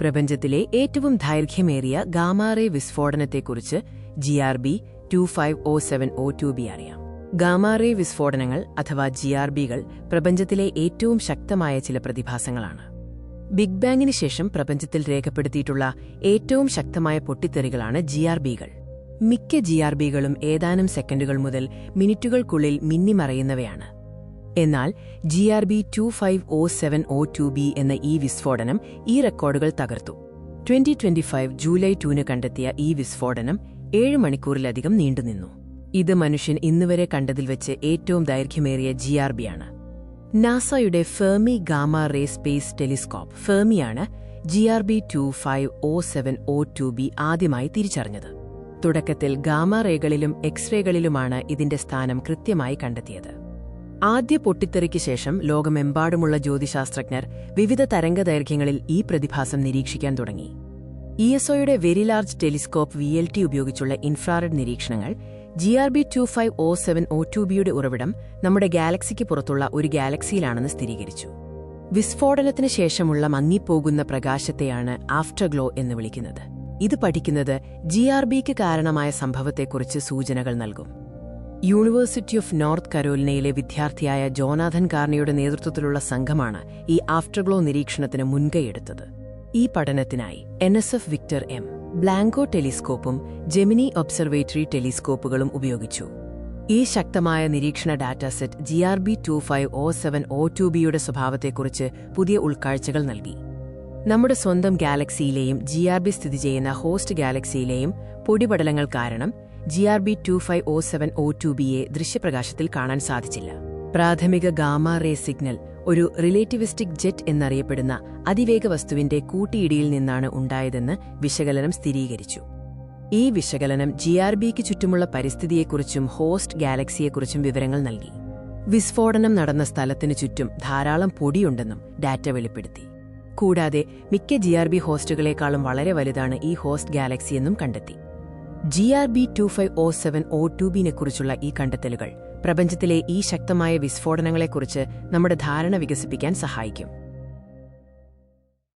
പ്രപഞ്ചത്തിലെ ഏറ്റവും ദൈർഘ്യമേറിയ gamma ray വിസ്ഫോടനത്തെക്കുറിച്ച് G R B two five O seven O two B അറിയാം. ഗാമാറേ വിസ്ഫോടനങ്ങൾ അഥവാ ജി ആർ ബികൾ പ്രപഞ്ചത്തിലെ ഏറ്റവും ശക്തമായ ചില പ്രതിഭാസങ്ങളാണ്. ബിഗ് ബാങ്ങിന് ശേഷം പ്രപഞ്ചത്തിൽ രേഖപ്പെടുത്തിയിട്ടുള്ള ഏറ്റവും ശക്തമായ പൊട്ടിത്തെറികളാണ് ജി ആർ ബികൾ മിക്ക ജി ആർ ബികളും ഏതാനും സെക്കൻഡുകൾ മുതൽ മിനിറ്റുകൾക്കുള്ളിൽ മിന്നിമറയുന്നവയാണ്. എന്നാൽ G R B two five O seven O two B എന്ന ഈ വിസ്ഫോടനം ഈ റെക്കോർഡുകൾ തകർത്തു. ട്വന്റി ട്വന്റി ഫൈവ് ജൂലൈ ടൂന് കണ്ടെത്തിയ ഈ വിസ്ഫോടനം ഏഴ് മണിക്കൂറിലധികം നീണ്ടുനിന്നു ഇത് മനുഷ്യൻ ഇന്നുവരെ കണ്ടതിൽ വെച്ച് ഏറ്റവും ദൈർഘ്യമേറിയ ജി ആർ ബിയാണ് നാസയുടെ Fermi gamma ray space telescope ഫെർമിയാണ് G R B two five O seven O two B ആദ്യമായി തിരിച്ചറിഞ്ഞത്. തുടക്കത്തിൽ ഗാമ റേകളിലും എക്സ്റേകളിലുമാണ് ഇതിന്റെ സ്ഥാനം കൃത്യമായി കണ്ടെത്തിയത്. ആദ്യ പൊട്ടിത്തെറിക്ക് ശേഷം ലോകമെമ്പാടുമുള്ള ജ്യോതിശാസ്ത്രജ്ഞർ വിവിധ തരംഗദൈർഘ്യങ്ങളിൽ ഈ പ്രതിഭാസം നിരീക്ഷിക്കാൻ തുടങ്ങി. ഇ എസ് ഒയുടെ very large telescope V L T ഉപയോഗിച്ചുള്ള ഇൻഫ്രാറെഡ് നിരീക്ഷണങ്ങൾ G R B two five O seven O two ബിയുടെ ഉറവിടം നമ്മുടെ ഗാലക്സിക്ക് പുറത്തുള്ള ഒരു ഗാലക്സിയിലാണെന്ന് സ്ഥിരീകരിച്ചു. വിസ്ഫോടനത്തിന് ശേഷമുള്ള മങ്ങിപ്പോകുന്ന പ്രകാശത്തെയാണ് ആഫ്റ്റർ ഗ്ലോ എന്ന് വിളിക്കുന്നത്. ഇത് പഠിക്കുന്നത് ജി ആർ ബിക്ക് കാരണമായ സംഭവത്തെക്കുറിച്ച് സൂചനകൾ നൽകും. യൂണിവേഴ്സിറ്റി ഓഫ് നോർത്ത് കരോലിനയിലെ വിദ്യാർത്ഥിയായ ജോനാഥൻ കാർണിയുടെ നേതൃത്വത്തിലുള്ള സംഘമാണ് ഈ ആഫ്റ്റർഗ്ലോ നിരീക്ഷണത്തിന് മുൻകൈയെടുത്തത് ഈ പഠനത്തിനായി N S F Victor M Blanco ടെലിസ്കോപ്പും Gemini observatory ടെലിസ്കോപ്പുകളും ഉപയോഗിച്ചു. ഈ ശക്തമായ നിരീക്ഷണ dataset G R B two five O seven O two ബിയുടെ സ്വഭാവത്തെക്കുറിച്ച് പുതിയ ഉൾക്കാഴ്ചകൾ നൽകി. നമ്മുടെ സ്വന്തം ഗാലക്സിയിലെയും ജി ആർ ബി സ്ഥിതി ചെയ്യുന്ന ഹോസ്റ്റ് ഗാലക്സിയിലെയും പൊടിപടലങ്ങൾ കാരണം G R B two five O seven O two ബിയെ ദൃശ്യപ്രകാശത്തിൽ കാണാൻ സാധിച്ചില്ല. പ്രാഥമിക ഗാമ റേ സിഗ്നൽ ഒരു റിലേറ്റിവിസ്റ്റിക് ജെറ്റ് എന്നറിയപ്പെടുന്ന അതിവേഗ വസ്തുവിന്റെ കൂട്ടിയിടിയിൽ നിന്നാണ് ഉണ്ടായതെന്ന് വിശകലനം സ്ഥിരീകരിച്ചു. ഈ വിശകലനം ജി ആർ ബിക്ക് ചുറ്റുമുള്ള പരിസ്ഥിതിയെക്കുറിച്ചും ഹോസ്റ്റ് ഗാലക്സിയെക്കുറിച്ചും വിവരങ്ങൾ നൽകി. വിസ്ഫോടനം നടന്ന സ്ഥലത്തിനു ചുറ്റും ധാരാളം പൊടിയുണ്ടെന്നും ഡാറ്റ വെളിപ്പെടുത്തി. കൂടാതെ മിക്ക ജി ആർ ബി ഹോസ്റ്റുകളെക്കാളും വളരെ വലുതാണ് ഈ ഹോസ്റ്റ് ഗാലക്സിയെന്നും കണ്ടെത്തി. G R B two five O seven O two ബിനെക്കുറിച്ചുള്ള ഈ കണ്ടെത്തലുകൾ പ്രപഞ്ചത്തിലെ ഈ ശക്തമായ വിസ്ഫോടനങ്ങളെക്കുറിച്ച് നമ്മുടെ ധാരണ വികസിപ്പിക്കാൻ സഹായിക്കും.